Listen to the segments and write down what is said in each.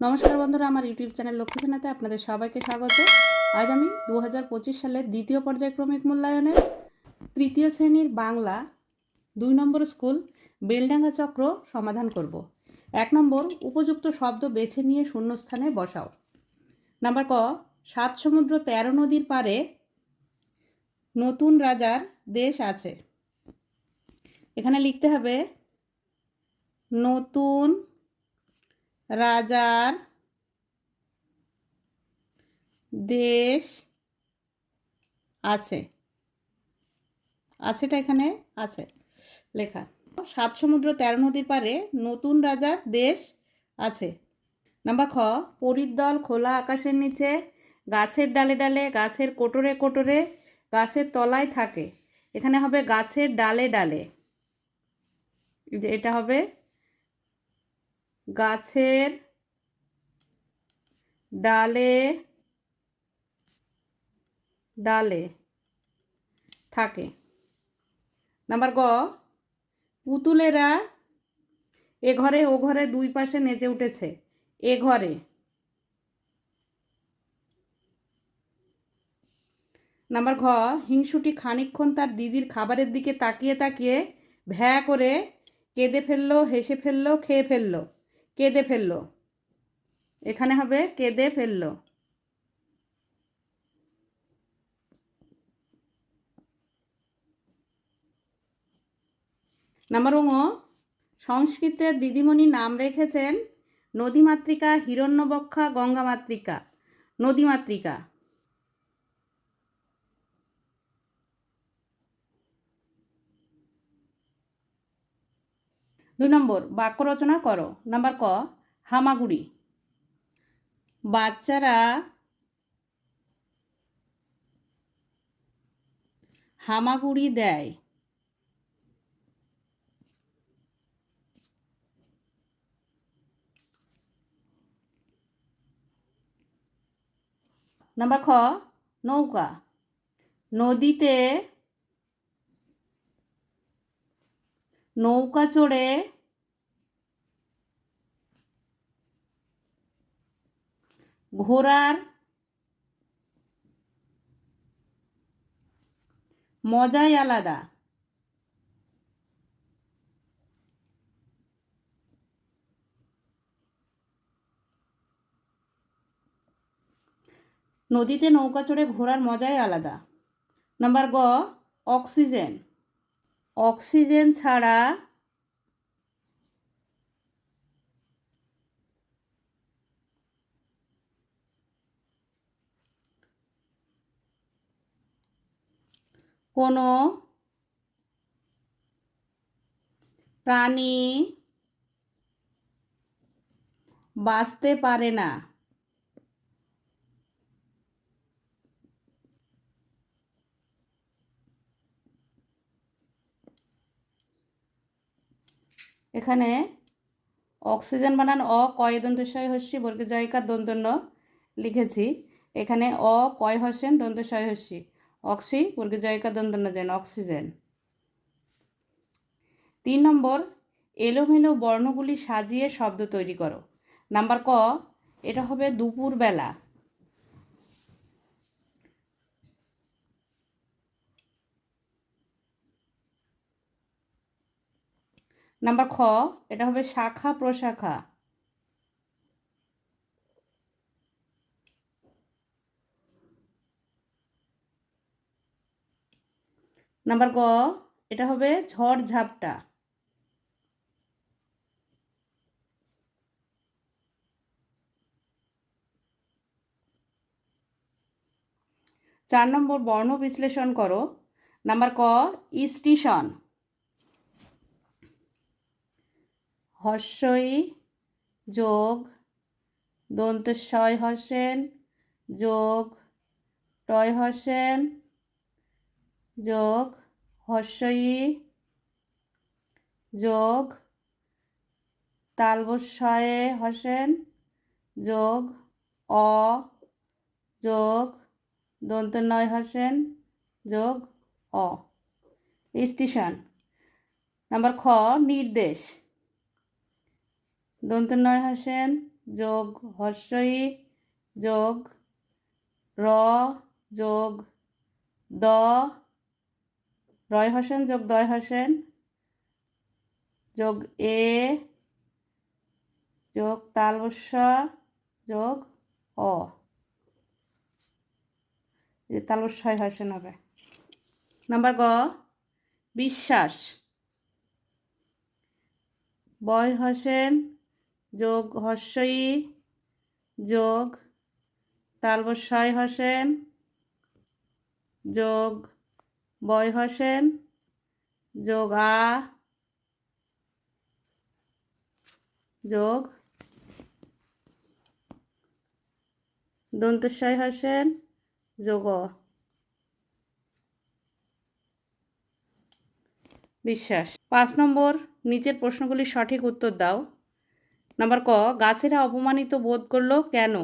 নমস্কার বন্ধুরা, আমার ইউটিউব চ্যানেল লক্ষ্মী সেনাতে আপনাদের সবাইকে স্বাগত। আজ আমি দু হাজার পঁচিশ সালের দ্বিতীয় পর্যায়ক্রমিক মূল্যায়নের তৃতীয় শ্রেণির বাংলা দুই নম্বর স্কুল বেলডাঙ্গা চক্র সমাধান করব। এক নম্বর, উপযুক্ত শব্দ বেছে নিয়ে শূন্যস্থানে বসাও। নাম্বার ক, সাত সমুদ্র তেরো নদীর পারে নতুন রাজার দেশ আছে। এখানে লিখতে হবে, নতুন রাজার দেশ আছে। আছেটা এখানে আছে লেখা। সাত সমুদ্র তেরো নদীর পারে নতুন রাজার দেশ আছে। নাম্বার খ পরিদল খোলা আকাশের নিচে, গাছের ডালে ডালে, গাছের কোটরে কোটরে, গাছের তলায় থাকে। এখানে হবে গাছের ডালে ডালে। যে এটা হবে গাছের ডালে ডালে থাকে। নাম্বার গ, পুতুলেরা এ ঘরে, ও ঘরে দুই পাশে নেচে উঠেছে। এ ঘরে নাম্বার ঘ, হিংসুটি খানিকক্ষণ তার দিদির খাবারের দিকে তাকিয়ে তাকিয়ে ভ্যা করে কেঁদে ফেলল, হেসে ফেলল, খেয়ে ফেলল। কেঁদে ফেলল। এখানে হবে কেঁদে ফেলল। নাম্বার ও সংস্কৃতে দিদিমণি নাম রেখেছেন নদীমাতৃকা, হিরণ্যবক্ষা, গঙ্গামাতৃকা। নদীমাতৃকা। দুই নম্বর, বাক্য রচনা করো। নাম্বার ক, হামাগুড়ি। বাচ্চারা হামাগুড়ি দেয়। নাম্বার খ, নৌকা। নদীতে নৌকা চড়ে ঘোড়ার মজাই আলাদা। নদীতে নৌকা চড়ে ঘোরার মজাই আলাদা। নাম্বার গ অক্সিজেন। অক্সিজেন ছাড়া কোনো প্রাণী বাঁচতে পারে না। এখানে অক্সিজেন বানান অ, কয় দন্তস্বয় হস্যি বর্গে জয়কার দন্তন্য লিখেছি। এখানে অ, কয় হসেন দন্তস্বয় হস্যি। অক্সি বর্গে জয়কার দন্তন্য যেন, অক্সিজেন। তিন নম্বর, এলোমেলো বর্ণগুলি সাজিয়ে শব্দ তৈরি করো। নাম্বার ক, এটা হবে দুপুরবেলা। নাম্বার খ, এটা হবে শাখা প্রশাখা। নাম্বার গ, এটা হবে ঝড় ঝাপটা। চার নম্বর বর্ণ বিশ্লেষণ করো। নাম্বার ক স্টেশন হর্ষই যোগ দন্তস্বয় হসেন যোগ টয় হসেন যোগ হর্ষই যোগ তালবস্বয়ে হসেন যোগ অ যোগ দন্ত নয় হসেন যোগ অ। স্টেশন। নাম্বার খ, নির্দেশ। দন্ত নয় হাসেন যোগ হর্ষই যোগ র, যোগ দ রয় হোসেন যোগ দয় হোসেন যোগ এ, যোগ তালবস্য, যোগ অ। তালবস্যয় হোসেন হবে নাম্বার গ, বিশ্বাস। বয় হোসেন যোগ হর্ষই যোগ তালবস্যয় হোসেন, যোগ বয় হোসেন, যোগ আ, যোগ দন্তস্বয় হোসেন, যোগ বিশ্বাস। পাঁচ নম্বর, নিচের প্রশ্নগুলির সঠিক উত্তর দাও। নাম্বার ক, গাছেরা অপমানিত বোধ করল কেন?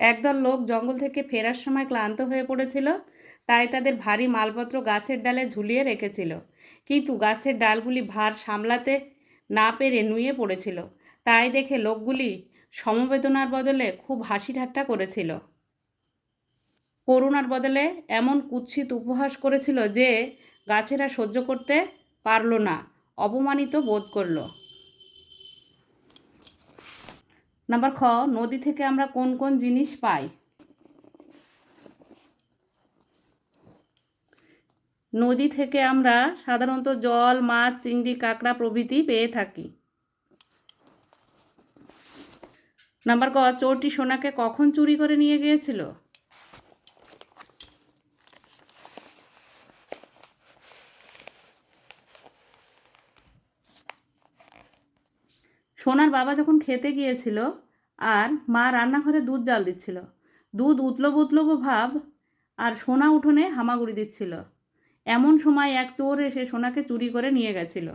একদল লোক জঙ্গল থেকে ফেরার সময় ক্লান্ত হয়ে পড়েছিল, তাই তাদের ভারী মালপত্র গাছের ডালে ঝুলিয়ে রেখেছিল। কিন্তু গাছের ডালগুলি ভার সামলাতে না পেরে নুয়ে পড়েছিল। তাই দেখে লোকগুলি সমবেদনার বদলে খুব হাসি ঠাট্টা করেছিল। করুণার বদলে এমন কুৎসিত উপহাস করেছিল যে গাছেরা সহ্য করতে পারল না, অপমানিত বোধ করল। নাম্বার খ, নদী থেকে আমরা কোন কোন জিনিস পাই? নদী থেকে আমরা সাধারণত জল, মাছ, চিংড়ি, কাঁকড়া প্রভৃতি পেয়ে থাকি। নাম্বার ক, চোরটি সোনাকে কখন চুরি করে নিয়ে গিয়েছিল? সোনার বাবা যখন খেতে গিয়েছিল আর মা রান্নাঘরে দুধ জাল দিচ্ছিল, দুধ উতলব উতলব ভাব, আর সোনা উঠোনে হামাগুড়ি দিচ্ছিল। এমন সময় এক চোর এসে সোনাকে চুরি করে নিয়ে গেছিল।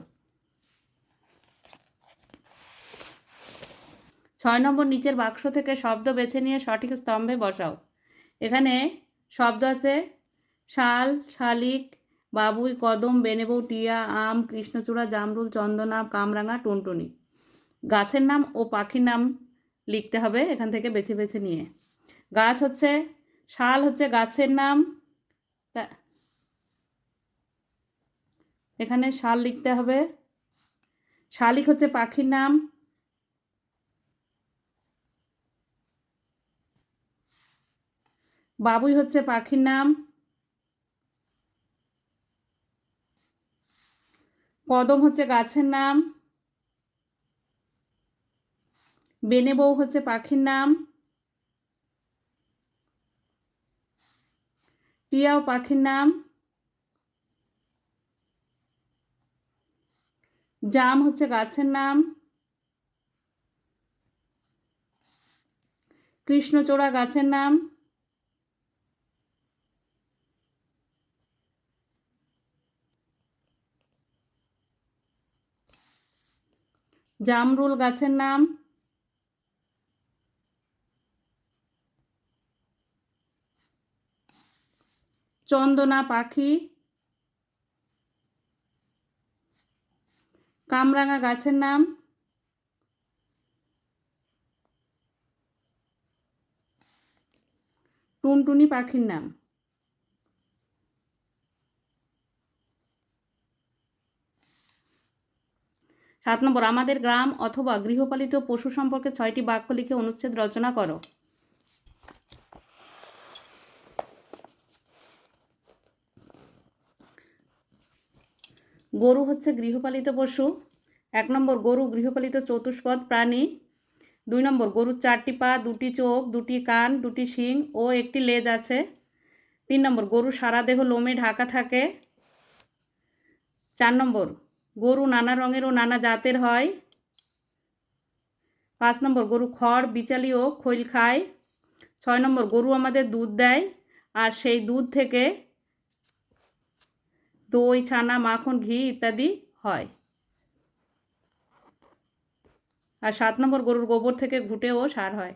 ছয় নম্বর নিচের বাক্স থেকে শব্দ বেছে নিয়ে সঠিক স্তম্ভে বসাও। এখানে শব্দ আছে, শাল, শালিক, বাবুই, কদম বেনেবৌ টিয়া, আম, কৃষ্ণচূড়া, জামরুল চন্দনা কামরাঙা, টুনটুনি। গাছের নাম ও পাখির নাম লিখতে হবে এখান থেকে বেছে বেছে নিয়ে। গাছ হচ্ছে, শাল হচ্ছে গাছের নাম। এখানে শাল লিখতে হবে। শালিক হচ্ছে পাখির নাম। বাবুই হচ্ছে পাখির নাম। কদম হচ্ছে গাছের নাম। বেনে বউ হচ্ছে পাখির নাম। টিয়াও পাখির নাম। জাম হচ্ছে গাছের নাম। কৃষ্ণচূড়া গাছের নাম। জামরুল গাছের নাম। চন্দনা পাখি, কামরাঙা গাছের নাম, টুনটুনি পাখির নাম। সাত নম্বর, আমাদের গ্রাম অথবা গৃহপালিত পশু সম্পর্কে ছয়টি বাক্য লিখে অনুচ্ছেদ রচনা করো। গরু হচ্ছে গৃহপালিত পশু। এক নম্বর গরু গৃহপালিত চতুষ্পদ প্রাণী। দুই নম্বর গরুর চারটি পা, দুটি চোখ, দুটি কান, দুটি শিং ও একটি লেজ আছে। তিন নম্বর গরু সারা দেহ লোমে ঢাকা থাকে। চার নম্বর গরু নানা রঙের ও নানা জাতের হয়। পাঁচ নম্বর গরু খড়, বিচালি ও খৈল খায়। ছয় নম্বর গরু আমাদের দুধ দেয়। আর সেই দুধ থেকে দই, ছানা, মাখন, ঘি ইত্যাদি হয়। আর সাত নম্বর গরুর গোবর থেকে ঘুটেও সার হয়।